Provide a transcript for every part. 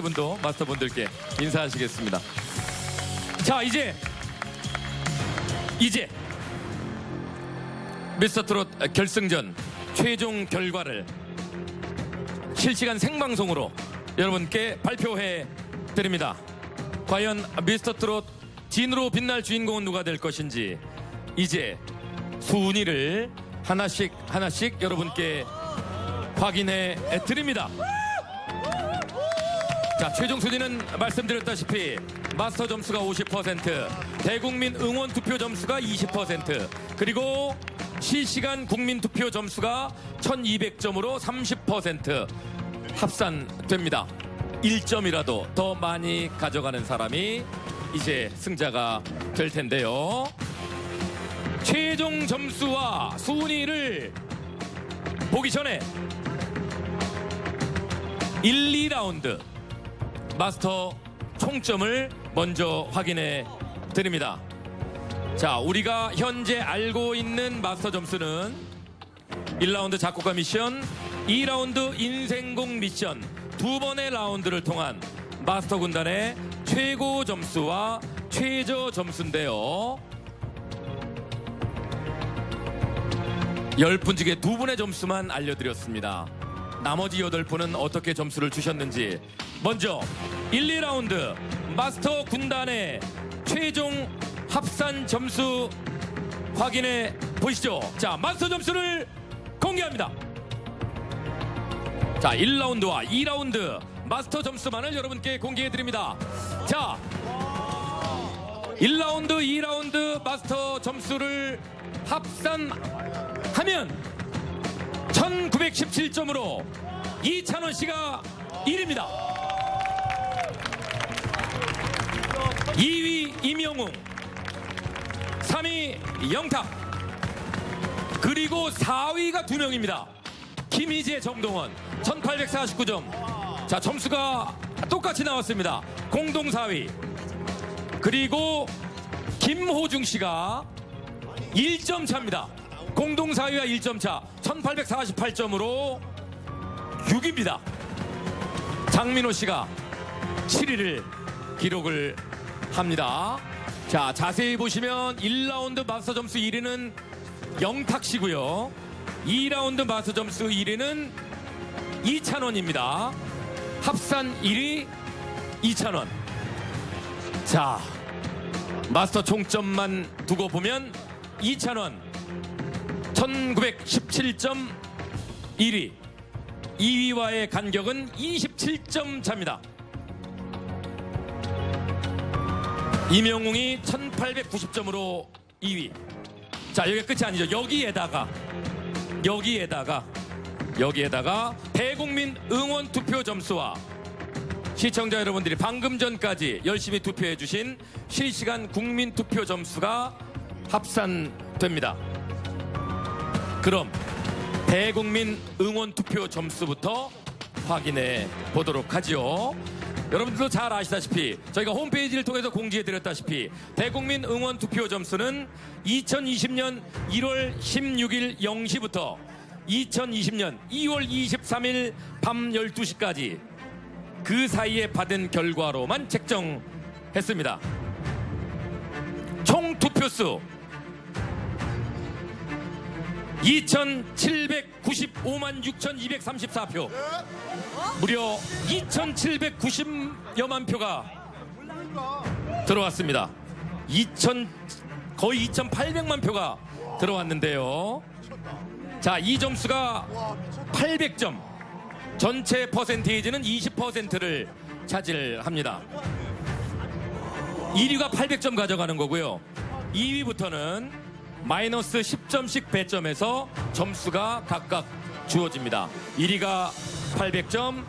분도 마스터분들께 인사하시겠습니다. 자 이제 이제 미스터 트롯 결승전 최종 결과를 실시간 생방송으로 여러분께 발표해 드립니다. 과연 미스터 트롯 진으로 빛날 주인공은 누가 될 것인지 이제 순위를 하나씩 하나씩 여러분께 확인해 드립니다. 자, 최종 순위는 말씀드렸다시피 마스터 점수가 50%, 대국민 응원 투표 점수가 20%, 그리고 실시간 국민 투표 점수가 1200점으로 30% 합산됩니다. 1점이라도 더 많이 가져가는 사람이 이제 승자가 될 텐데요. 최종 점수와 순위를 보기 전에 1, 2라운드 마스터 총점을 먼저 확인해 드립니다. 자, 우리가 현재 알고 있는 마스터 점수는 1라운드 작곡가 미션, 2라운드 인생곡 미션 두 번의 라운드를 통한 마스터 군단의 최고 점수와 최저 점수인데요. 열분 중에 두 분의 점수만 알려드렸습니다. 나머지 여덟 분은 어떻게 점수를 주셨는지 먼저 1, 2라운드 마스터 군단의 최종 합산 점수 확인해 보시죠. 자, 마스터 점수를 공개합니다. 자, 1라운드와 2라운드 마스터 점수만을 여러분께 공개해 드립니다. 자, 1라운드, 2라운드 마스터 점수를 합산하면 1917점으로 이찬원 씨가 1위입니다. 2위 임영웅, 3위 영탁, 그리고 4위가 두 명입니다. 김희재, 정동원 1849점. 자, 점수가 똑같이 나왔습니다. 공동 4위. 그리고 김호중 씨가 1점 차입니다. 공동 4위와 1점 차 1848점으로 6위입니다. 장민호 씨가 7위를 기록을 합니다. 자, 자세히 보시면 1라운드 마스터 점수 1위는 영탁 씨고요. 2라운드 마스터 점수 1위는 이찬원입니다. 합산 1위 이찬원. 자, 마스터 총점만 두고 보면 이찬원 1917점 1위 2위와의 간격은 27점 차입니다. 이명웅이 1890점으로 2위. 자, 여기 끝이 아니죠. 여기에다가 여기에다가 여기에다가 대국민 응원 투표 점수와 시청자 여러분들이 방금 전까지 열심히 투표해 주신 실시간 국민 투표 점수가 합산됩니다. 그럼 대국민 응원 투표 점수부터 확인해 보도록 하지요. 여러분들도 잘 아시다시피 저희가 홈페이지를 통해서 공지해 드렸다시피 대국민 응원 투표 점수는 2020년 1월 16일 0시부터 2020년 2월 23일 밤 12시까지 그 사이에 받은 결과로만 책정했습니다. 총 투표수 2,795만 6,234표. 무려 2,790여만 표가 들어왔습니다. 2,000 거의 2,800만 표가 들어왔는데요. 자, 이 점수가 800점. 전체 퍼센테이지는 20%를 차지합니다. 1위가 800점 가져가는 거고요. 2위부터는 마이너스 10점씩 배점해서 점수가 각각 주어집니다. 1위가 800점,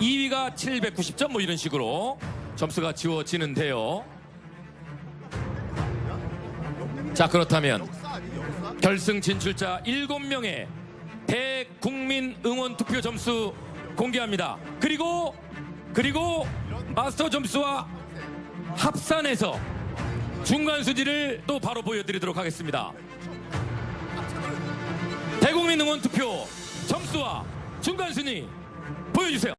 2위가 790점 뭐 이런 식으로 점수가 지워지는데요. 자, 그렇다면 결승 진출자 7명의 대국민 응원 투표 점수 공개합니다. 그리고 그리고 마스터 점수와 합산해서 중간 수지를 또 바로 보여드리도록 하겠습니다. 대국민 응원 투표 점수와 중간 순위 보여주세요.